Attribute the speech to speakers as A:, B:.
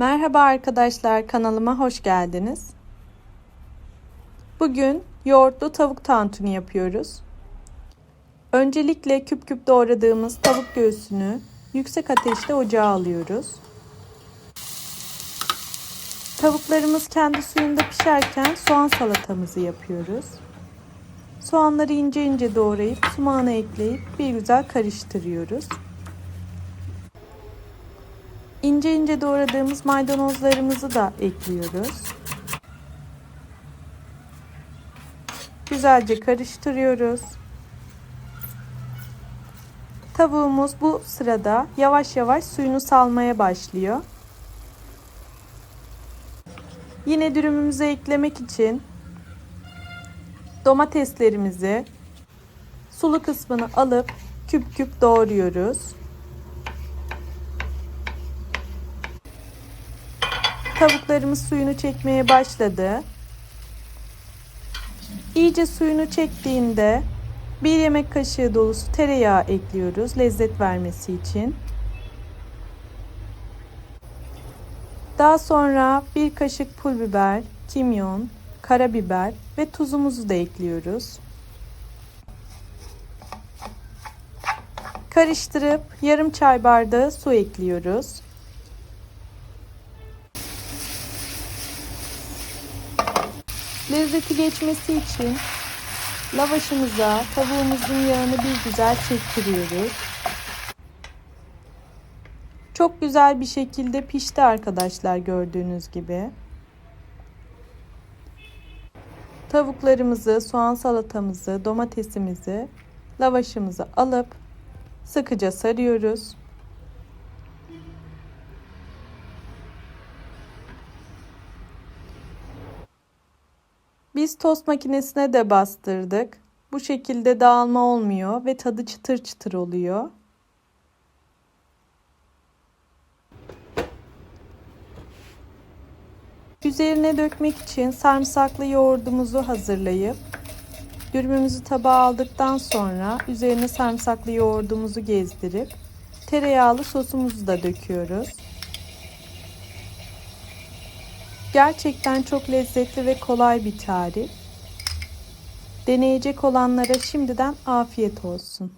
A: Merhaba arkadaşlar kanalıma hoş geldiniz. Bugün yoğurtlu tavuk tantuni yapıyoruz. Öncelikle küp küp doğradığımız tavuk göğsünü yüksek ateşte ocağa alıyoruz. Tavuklarımız kendi suyunda pişerken soğan salatamızı yapıyoruz. Soğanları ince ince doğrayıp sumağına ekleyip bir güzel karıştırıyoruz. İnce ince doğradığımız maydanozlarımızı da ekliyoruz. Güzelce karıştırıyoruz. Tavuğumuz bu sırada yavaş yavaş suyunu salmaya başlıyor. Yine dürümümüze eklemek için domateslerimizi sulu kısmını alıp küp küp doğruyoruz. Tavuklarımız suyunu çekmeye başladı. İyice suyunu çektiğinde bir yemek kaşığı dolusu tereyağı ekliyoruz lezzet vermesi için. Daha sonra bir kaşık pul biber, kimyon, karabiber ve tuzumuzu da ekliyoruz. Karıştırıp yarım çay bardağı su ekliyoruz. Lezzeti geçmesi için lavaşımıza tavuğumuzun yağını bir güzel çektiriyoruz. Çok güzel bir şekilde pişti arkadaşlar gördüğünüz gibi. Tavuklarımızı, soğan salatamızı, domatesimizi, lavaşımızı alıp sıkıca sarıyoruz. Biz tost makinesine de bastırdık. Bu şekilde dağılma olmuyor ve tadı çıtır çıtır oluyor. Üzerine dökmek için sarımsaklı yoğurdumuzu hazırlayıp dürümümüzü tabağa aldıktan sonra üzerine sarımsaklı yoğurdumuzu gezdirip tereyağlı sosumuzu da döküyoruz. Gerçekten çok lezzetli ve kolay bir tarif. Deneyecek olanlara şimdiden afiyet olsun.